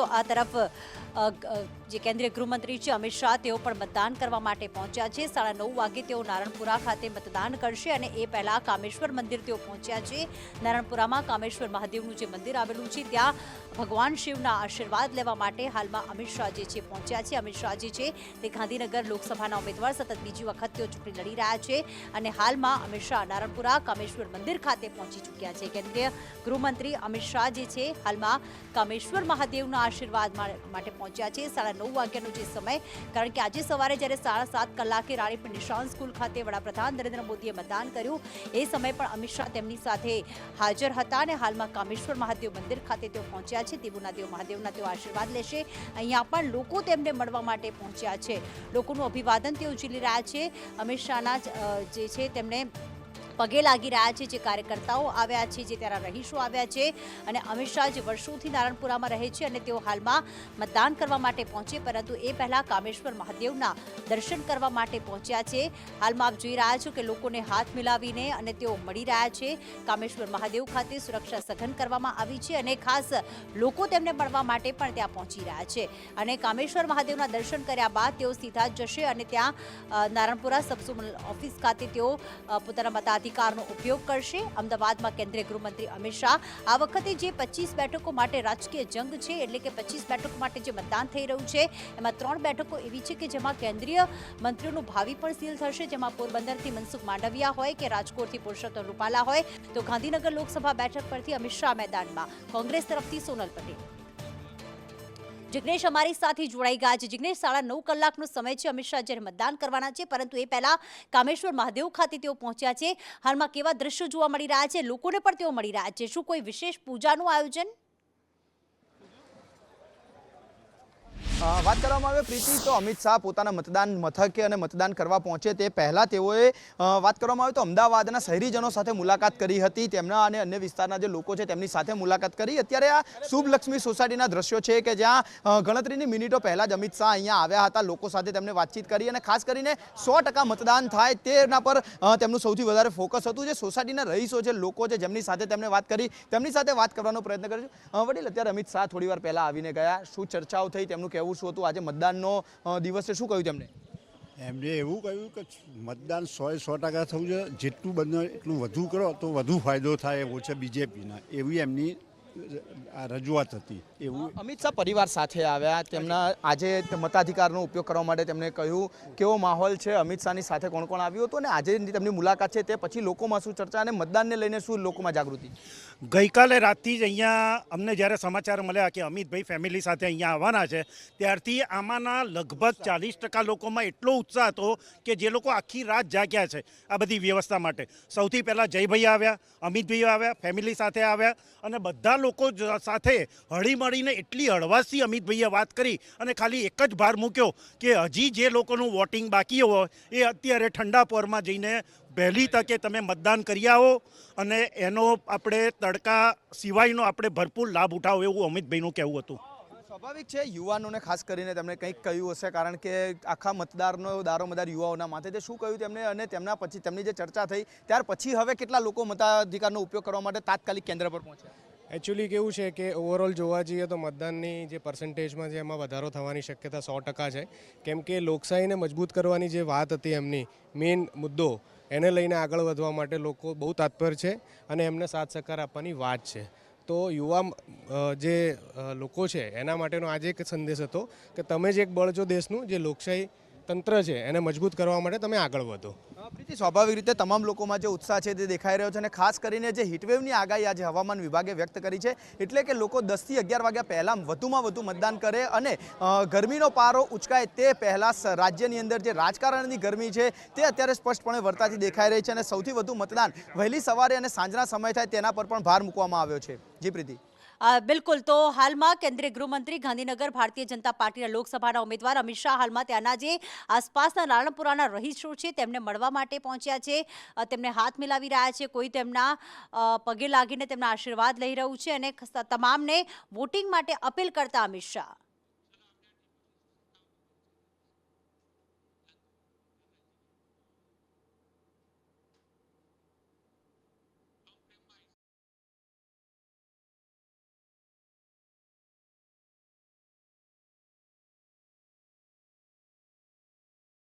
તો આ તરફ જે કેન્દ્રીય ગૃહમંત્રી છે અમિત શાહ, તેઓ પણ મતદાન કરવા માટે પહોંચ્યા છે. સાડા નવ વાગે તેઓ નારણપુરા ખાતે મતદાન કરશે અને એ પહેલા કામેશ્વર મંદિર તેઓ પહોંચ્યા છે. નારણપુરામાં કામેશ્વર મહાદેવનું જે મંદિર આવેલું છે, ત્યાં ભગવાન શિવના આશીર્વાદ લેવા માટે હાલમાં અમિત શાહ જે છે પહોંચ્યા છે. અમિત શાહ જે છે, તે ગાંધીનગર લોકસભાના ઉમેદવાર, સતત બીજી વખત તેઓ ચૂંટણી લડી રહ્યા છે અને હાલમાં અમિત શાહ નારણપુરા કામેશ્વર મંદિર ખાતે પહોંચી ચૂક્યા છે. કેન્દ્રીય ગૃહમંત્રી અમિત શાહ જે છે, હાલમાં કામેશ્વર મહાદેવના આશીર્વાદ માટે પહોંચ્યા છે. સાડા નવ વાગ્યાનો જે સમય કારણ કે આજે સવારે જ્યારે સાડા સાત કલાકે રાણીપ નિશાન સ્કૂલ ખાતે વડાપ્રધાન નરેન્દ્ર મોદીએ મતદાન કર્યું એ સમય પણ અમિત શાહ તેમની સાથે હાજર હતા અને હાલમાં કામેશ્વર મહાદેવ મંદિર ખાતે તેઓ પહોંચ્યા છે. દેવુના દેવ મહાદેવના તેઓ આશીર્વાદ લેશે. અહીંયા પણ લોકો તેમને મળવા માટે પહોંચ્યા છે. લોકોનું અભિવાદન તેઓ ઝીલી રહ્યા છે. અમિત શાહના જ, છે તેમને પગે લાગી રહ્યા છે જે કાર્યકર્તાઓ આવ્યા છે, જે ત્યાંના રહીશો આવ્યા છે અને અમિત શાહ જે વર્ષોથી નારણપુરામાં રહે છે અને તેઓ હાલમાં મતદાન કરવા માટે પહોંચે, પરંતુ એ પહેલાં કામેશ્વર મહાદેવના દર્શન કરવા માટે પહોંચ્યા છે. હાલમાં આપ જોઈ રહ્યા છો કે લોકોને હાથ મિલાવીને અને તેઓ મળી રહ્યા છે. કામેશ્વર મહાદેવ ખાતે સુરક્ષા સઘન કરવામાં આવી છે અને ખાસ લોકો તેમને મળવા માટે પણ ત્યાં પહોંચી રહ્યા છે. અને કામેશ્વર મહાદેવના દર્શન કર્યા બાદ તેઓ સીધા જશે અને ત્યાં નારાયણપુરા સબઝોનલ ઓફિસ ખાતે તેઓ પોતાના પોતાના મતાધિકારનો ઉપયોગ કરશે. અમદાવાદમાં કેન્દ્રીય ગૃહમંત્રી અમિત શાહ આ વખતે જે પચીસ બેઠકો માટે રાજકીય જંગ છે, એટલે કે પચીસ બેઠકો માટે જે મતદાન થઈ રહ્યું છે, એમાં ત્રણ બેઠકો એવી છે કે જેમાં કેન્દ્રીય મંત્રીઓનું ભાવિ પણ સીલ થશે, જેમાં પોરબંદરથી મનસુખ માંડવિયા હોય કે રાજકોટથી પુરુષોત્તમ રૂપાલા હોય. તો ગાંધીનગર લોકસભા બેઠક પરથી અમિત શાહ મેદાનમાં. કોંગ્રેસ તરફથી સોનલ પટેલ. જિગ્નેશ અમારી સાથે જોડાઈ ગયા છે. જિગ્નેશ, સાડા નવ કલાકનો સમય છે. અમિત શાહ જ્યારે મતદાન કરવાના છે, પરંતુ એ પહેલા કામેશ્વર મહાદેવ ખાતે તેઓ પહોંચ્યા છે. હાલમાં કેવા દ્રશ્યો જોવા મળી રહ્યા છે? લોકોને પણ તેઓ મળી રહ્યા છે. શું કોઈ વિશેષ પૂજાનું આયોજન? વાત કરવામાં આવે પ્રીતિ, તો અમિત શાહ પોતાના મતદાન મથકે અને મતદાન કરવા પહોંચે તે પહેલાં તેઓએ વાત કરવામાં આવે તો અમદાવાદના શહેરીજનો સાથે મુલાકાત કરી હતી તેમના અને અન્ય વિસ્તારના જે લોકો છે તેમની સાથે મુલાકાત કરી. અત્યારે આ શુભલક્ષ્મી સોસાયટીના દ્રશ્યો છે કે જ્યાં ગણતરીની મિનિટો પહેલાં જ અમિત શાહ અહીંયા આવ્યા હતા, લોકો સાથે તેમને વાતચીત કરી અને ખાસ કરીને સો મતદાન થાય તેના પર તેમનું સૌથી વધારે ફોકસ હતું. જે સોસાયટીના રહીશો છે લોકો છે જેમની સાથે તેમને વાત કરી, તેમની સાથે વાત કરવાનો પ્રયત્ન કર્યો વડીલ, અત્યારે અમિત શાહ થોડી વાર પહેલાં આવીને ગયા. શું ચર્ચાઓ થઈ તેમનું? કહેવું શું હતું? આજે મતદાનનો દિવસે શું કહ્યું તેમને એમને એવું કહ્યું કે મતદાન સો સો ટકા થવું છે જેટલું બને એટલું વધુ કરો તો વધુ ફાયદો થાય એવો છે બીજેપીના. એવી એમની આ રજૂઆત હતી. એવું અમિત શાહ પરિવાર સાથે આવ્યા. તેમના આજે મતાધિકારનો ઉપયોગ કરવા માટે તેમણે કહ્યું કેવો માહોલ છે? અમિત શાહની સાથે કોણ કોણ આવ્યું હતું? અને આજે તેમની મુલાકાત છે તે પછી લોકોમાં શું ચર્ચા અને મતદાનને લઈને શું લોકોમાં જાગૃતિ? ગઈકાલે રાતથી જ અહીંયા અમને જ્યારે સમાચાર મળ્યા કે અમિતભાઈ ફેમિલી સાથે અહીંયા આવવાના છે ત્યારથી આમાંના લગભગ ચાલીસ ટકા લોકોમાં એટલો ઉત્સાહ હતો કે જે લોકો આખી રાત જાગ્યા છે આ બધી વ્યવસ્થા માટે. સૌથી પહેલાં જયભાઈ આવ્યા અમિતભાઈ આવ્યા ફેમિલી સાથે આવ્યા અને બધા લોકો સાથે સાથે હળીમળીને એટલી હળવાશથી અમિતભાઈએ વાત કરી અને ખાલી એક જ ભાર મૂક્યો કે હજી જે લોકોનું વોટિંગ બાકી હોય એ અત્યારે ઠંડા પોરમાં જઈને વહેલી તકે તમે મતદાન કરી આવો અને એનો આપણે તડકા સિવાયનો આપણે ભરપૂર લાભ ઉઠાવો એવું અમિતભાઈનું કહેવું હતું. સ્વાભાવિક છે, યુવાનોને ખાસ કરીને તેમણે કંઈક કહ્યું હશે કારણ કે આખા મતદારનો દારો દારોમદાર યુવાઓના માથે તે શું કહ્યું તેમણે અને તેમના પછી તેમની જે ચર્ચા થઈ ત્યાર પછી હવે કેટલા લોકો મતાધિકારનો ઉપયોગ કરવા માટે તાત્કાલિક કેન્દ્ર પર પહોંચ્યા? એકચ્યુઅલી કેવું છે કે ઓવરઓલ જોવા જઈએ તો મતદાનની જે પર્સન્ટેજમાં જે એમાં વધારો થવાની શક્યતા સો ટકા છે. કેમ કે લોકશાહીને મજબૂત કરવાની જે વાત હતી એમની મેઇન મુદ્દો, એને લઈને આગળ વધવા માટે લોકો બહુ તાત્પર છે અને એમને સાથ સહકાર આપવાની વાત છે. તો યુવા જે લોકો છે, એના માટેનો આજે એક સંદેશ હતો કે તમે જ એક બળ છો દેશનું, જે લોકશાહી તંત્ર છે, એને મજબૂત કરવા માટે તમે આગળ વધો. પ્રીતિ, સ્વાભાવિક રીતે તમામ લોકોમાં જે ઉત્સાહ છે તે દેખાઈ રહ્યો છે અને ખાસ કરીને જે હીટવેવની આગાહી આજે હવામાન વિભાગે વ્યક્ત કરી છે, એટલે કે લોકો દસથી અગિયાર વાગ્યા પહેલાં વધુમાં વધુ મતદાન કરે અને ગરમીનો પારો ઉચકાય તે પહેલાં રાજ્યની અંદર જે રાજકારણની ગરમી છે તે અત્યારે સ્પષ્ટપણે વર્તાતી દેખાઈ રહી છે અને સૌથી વધુ મતદાન વહેલી સવારે અને સાંજના સમય થાય તેના પર પણ ભાર મૂકવામાં આવ્યો છે. જી, પ્રીતિ. બિલકુલ. તો હાલમાં કેન્દ્રીય ગૃહમંત્રી ગાંધીનગર ભારતીય જનતા પાર્ટીના લોકસભાના ઉમેદવાર અમિત શાહ હાલમાં ત્યાંના જે આસપાસના નારણપુરાના રહીશો છે, તેમને મળવા માટે પહોંચ્યા છે. તેમને હાથ મિલાવી રહ્યા છે. કોઈ તેમના પગે લાગીને તેમના આશીર્વાદ લઈ રહ્યું છે અને તમામને વોટિંગ માટે અપીલ કરતા અમિત શાહ.